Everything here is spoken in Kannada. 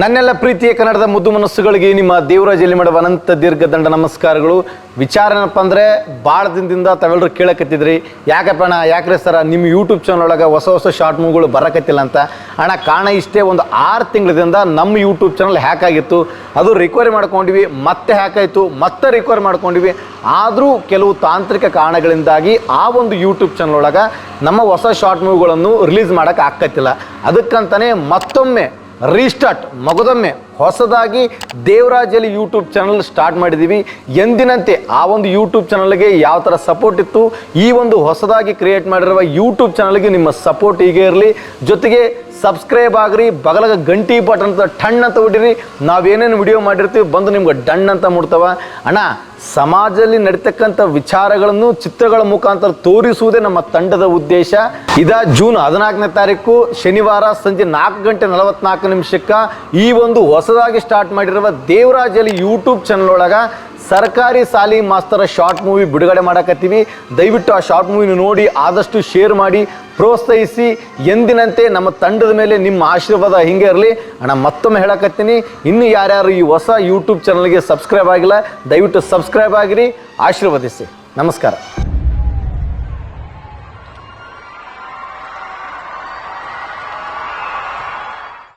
ನನ್ನೆಲ್ಲ ಪ್ರೀತಿಯ ಕನ್ನಡದ ಮುದ್ದು ಮನಸ್ಸುಗಳಿಗೆ ನಿಮ್ಮ ದೇವರಾಜ ಮಾಡುವ ಅನಂತ ದೀರ್ಘದಂಡ ನಮಸ್ಕಾರಗಳು. ವಿಚಾರ ಏನಪ್ಪ ಅಂದರೆ ಭಾಳ ದಿನದಿಂದ ತಾವೆಲ್ಲರೂ ಕೇಳಕತ್ತಿದ್ರಿ. ಯಾಕಪ್ಪ ಅಣ್ಣ, ಯಾಕ್ರೆ ಸರ ನಿಮ್ಮ ಯೂಟ್ಯೂಬ್ ಚಾನಲ್ ಒಳಗೆ ಹೊಸ ಹೊಸ ಶಾರ್ಟ್ ಮೂವಿಗಳು ಬರಕತ್ತಿಲ್ಲ ಅಂತ. ಅಣ್ಣ, ಕಾರಣ ಇಷ್ಟೇ ಒಂದು ಆರು ತಿಂಗಳಿಂದ ನಮ್ಮ ಯೂಟ್ಯೂಬ್ ಚಾನಲ್ ಹ್ಯಾಕ್ ಆಗಿತ್ತು. ಅದು ರಿಕವರಿ ಮಾಡ್ಕೊಂಡಿವಿ, ಮತ್ತೆ ಹ್ಯಾಕ್ ಆಯಿತು, ಮತ್ತೆ ರಿಕವರಿ ಮಾಡ್ಕೊಂಡಿವಿ. ಆದರೂ ಕೆಲವು ತಾಂತ್ರಿಕ ಕಾರಣಗಳಿಂದಾಗಿ ಆ ಒಂದು ಯೂಟ್ಯೂಬ್ ಚಾನಲ್ ಒಳಗೆ ನಮ್ಮ ಹೊಸ ಶಾರ್ಟ್ ಮೂವಿಗಳನ್ನು ರಿಲೀಸ್ ಮಾಡೋಕ್ಕೆ ಆಗ್ಕತ್ತಿಲ್ಲ. ಅದಕ್ಕಂತಲೇ ಮತ್ತೊಮ್ಮೆ ರೀಸ್ಟಾರ್ಟ್ ಮಗದೊಮ್ಮೆ ಹೊಸದಾಗಿ ದೇವರಾಜಲ್ಲಿ ಯೂಟ್ಯೂಬ್ ಚಾನಲ್ ಸ್ಟಾರ್ಟ್ ಮಾಡಿದ್ದೀವಿ ಎಂದಿನಂತೆ ಆ ಒಂದು ಯೂಟ್ಯೂಬ್ ಚಾನಲ್ಗೆ ಯಾವ ಥರ ಸಪೋರ್ಟ್ ಇತ್ತು, ಈ ಒಂದು ಹೊಸದಾಗಿ ಕ್ರಿಯೇಟ್ ಮಾಡಿರುವ ಯೂಟ್ಯೂಬ್ ಚಾನಲ್ಗೆ ನಿಮ್ಮ ಸಪೋರ್ಟ್ ಹೀಗೆ ಇರಲಿ. ಜೊತೆಗೆ ಸಬ್ಸ್ಕ್ರೈಬ್ ಆಗ್ರಿ, ಬಗಲಾಗ ಗಂಟಿ ಬಟನ್ ಅಂತ ಟಣ್ ಅಂತ ಹೊಡಿರಿ ನಾವೇನೇನು ವಿಡಿಯೋ ಮಾಡಿರ್ತೀವಿ, ಬಂದು ನಿಮ್ಗೆ ಡಣ್ ಅಂತ ಮುಡ್ತವ ಅಣ್ಣ, ಸಮಾಜದಲ್ಲಿ ನಡೀತಕ್ಕಂಥ ವಿಚಾರಗಳನ್ನು, ಚಿತ್ರಗಳ ಮುಖಾಂತರ ತೋರಿಸುವುದೇ ನಮ್ಮ ತಂಡದ ಉದ್ದೇಶ. ಇದ ಜೂನ್ ಹದಿನಾಲ್ಕನೇ ತಾರೀಕು, ಶನಿವಾರ ಸಂಜೆ ನಾಲ್ಕು ಗಂಟೆ ನಲವತ್ನಾಲ್ಕು ನಿಮಿಷಕ್ಕೆ ಈ ಒಂದು ಹೊಸದಾಗಿ ಸ್ಟಾರ್ಟ್ ಮಾಡಿರುವ ದೇವರಾಜಲ್ಲಿ ಯೂಟ್ಯೂಬ್ ಚಾನಲ್ ಒಳಗ ಸರ್ಕಾರಿ ಸಾಲಿ ಮಾಸ್ತರ ಶಾರ್ಟ್ ಮೂವಿ ಬಿಡುಗಡೆ ಮಾಡಕತ್ತೀವಿ ದಯವಿಟ್ಟು ಆ ಶಾರ್ಟ್ ಮೂವಿನ ನೋಡಿ ಆದಷ್ಟು ಶೇರ್ ಮಾಡಿ, ಪ್ರೋತ್ಸಾಹಿಸಿ. ಎಂದಿನಂತೆ ನಮ್ಮ ತಂಡದ ಮೇಲೆ ನಿಮ್ಮ ಆಶೀರ್ವಾದ ಹಿಂಗೆ ಇರಲಿ. ಅಣ್ಣ, ಮತ್ತೊಮ್ಮೆ ಹೇಳಕತ್ತೀನಿ. ಇನ್ನು ಯಾರ್ಯಾರು ಈ ಹೊಸ ಯೂಟ್ಯೂಬ್ ಚಾನಲ್ಗೆ ಸಬ್ಸ್ಕ್ರೈಬ್ ಆಗಿಲ್ಲ, ದಯವಿಟ್ಟು ಸಬ್ಸ್ಕ್ರೈಬ್ ಆಗಿರಿ. ಆಶೀರ್ವದಿಸಿ. ನಮಸ್ಕಾರ.